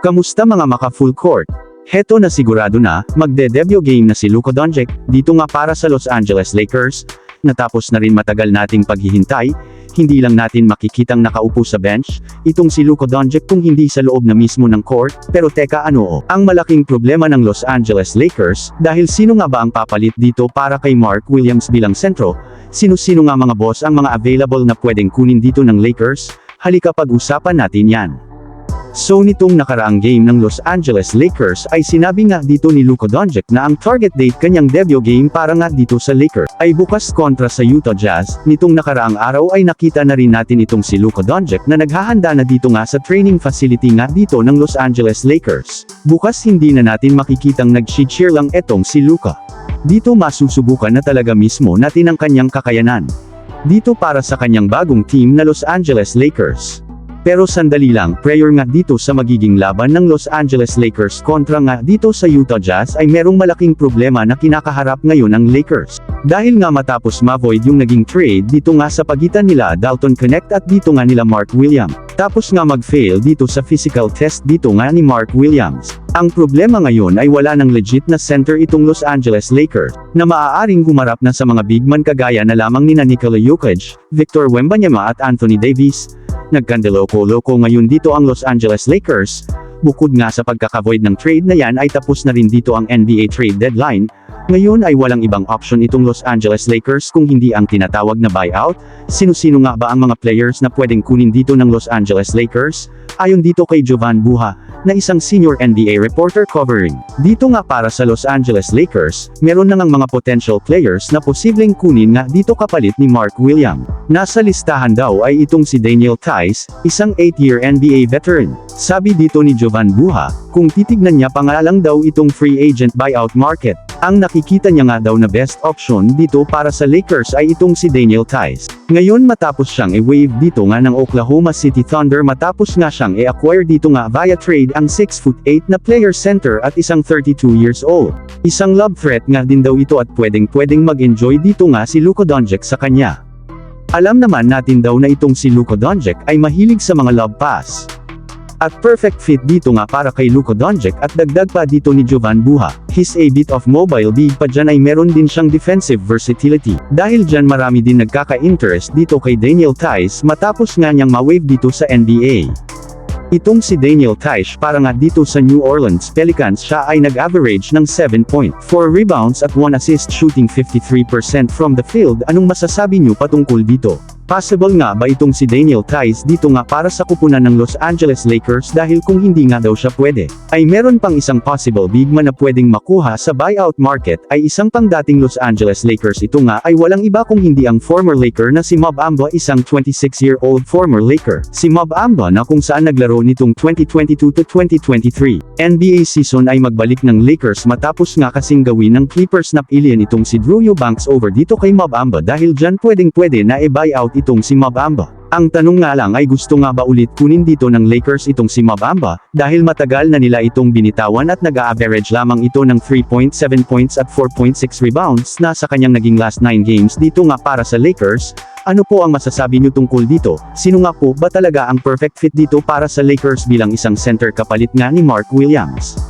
Kamusta mga maka full court? Heto na sigurado na, magde-debut game na si Luka Doncic, dito nga para sa Los Angeles Lakers, natapos na rin matagal nating paghihintay, hindi lang natin makikitang nakaupo sa bench, itong si Luka Doncic kung hindi sa loob na mismo ng court, pero teka ano o, ang malaking problema ng Los Angeles Lakers, dahil sino nga ba ang papalit dito para kay Mark Williams bilang sentro, sino-sino nga mga boss ang mga available na pwedeng kunin dito ng Lakers, halika pag-usapan natin yan. So nitong nakaraang game ng Los Angeles Lakers ay sinabi nga dito ni Luka Doncic na ang target date kanyang debut game para nga dito sa Lakers ay bukas kontra sa Utah Jazz. Nitong nakaraang araw ay nakita na rin natin itong si Luka Doncic na naghahanda na dito nga sa training facility nga dito ng Los Angeles Lakers. Bukas hindi na natin makikitang nag-cheer lang etong si Luka. Dito masusubukan na talaga mismo natin ang kanyang kakayanan. Dito para sa kanyang bagong team na Los Angeles Lakers. Pero sandali lang, prayer nga dito sa magiging laban ng Los Angeles Lakers kontra nga dito sa Utah Jazz ay merong malaking problema na kinakaharap ngayon ng Lakers. Dahil nga matapos ma-void yung naging trade dito nga sa pagitan nila Dalton Connect at dito nga nila Mark Williams. Tapos nga mag-fail dito sa physical test dito nga ni Mark Williams. Ang problema ngayon ay wala ng legit na center itong Los Angeles Lakers, na maaaring humarap na sa mga big man kagaya na lamang ni Nikola Jokic, Victor Wembanyama at Anthony Davis. Nagkandaloko-loko ngayon dito ang Los Angeles Lakers, bukod nga sa pagkakavoid ng trade na yan ay tapos na rin dito ang NBA trade deadline, ngayon ay walang ibang option itong Los Angeles Lakers kung hindi ang tinatawag na buyout. Sino-sino nga ba ang mga players na pwedeng kunin dito ng Los Angeles Lakers? Ayon dito kay Jovan Buha, na isang senior NBA reporter covering. Dito nga para sa Los Angeles Lakers, meron na ngang mga potential players na posibleng kunin nga dito kapalit ni Mark Williams. Nasa listahan daw ay itong si Daniel Tice, isang 8-year NBA veteran. Sabi dito ni Jovan Buha, kung titignan niya pangalang daw itong free agent buyout market. Ang nakikita niya nga daw na best option dito para sa Lakers ay itong si Daniel Tice. Ngayon matapos siyang i-wave dito nga ng Oklahoma City Thunder matapos nga siyang i-acquire dito nga via trade ang 6'8 na player center at isang 32 years old. Isang love threat nga din daw ito at pwedeng pwedeng mag-enjoy dito nga si Luka Doncic sa kanya. Alam naman natin daw na itong si Luka Doncic ay mahilig sa mga love pass. At perfect fit dito nga para kay Luka Doncic at dagdag pa dito ni Jovan Buha. He's a bit of mobile big pa dyan ay meron din siyang defensive versatility. Dahil dyan marami din nagkaka-interest dito kay Daniel Tice matapos nga niyang ma-wave dito sa NBA. Itong si Daniel Tice para nga dito sa New Orleans Pelicans siya ay nag-average ng 7.4 rebounds at 1 assist shooting 53% from the field. Anong masasabi niyo patungkol dito? Possible nga ba itong si Daniel Tice dito nga para sa kupunan ng Los Angeles Lakers dahil kung hindi nga daw siya pwede, ay meron pang isang possible big man na pwedeng makuha sa buyout market ay isang pang dating Los Angeles Lakers ito nga ay walang iba kung hindi ang former Laker na si Mob Amba isang 26-year-old former Laker. Si Mob Amba na kung saan naglaro nitong 2022 to 2023. NBA season ay magbalik ng Lakers matapos nga kasing gawin ng Clippers na alien itong si Drew Eubanks over dito kay Mob Amba dahil dyan pwedeng pwede na i-buyout itong si Mabamba. Ang tanong nga lang ay gusto nga ba ulit kunin dito ng Lakers itong si Mabamba, dahil matagal na nila itong binitawan at nag-a-average lamang ito ng 3.7 points at 4.6 rebounds na sa kanyang naging last 9 games dito nga para sa Lakers, ano po ang masasabi niyo tungkol dito? Sino nga po ba talaga ang perfect fit dito para sa Lakers bilang isang center kapalit nga ni Mark Williams?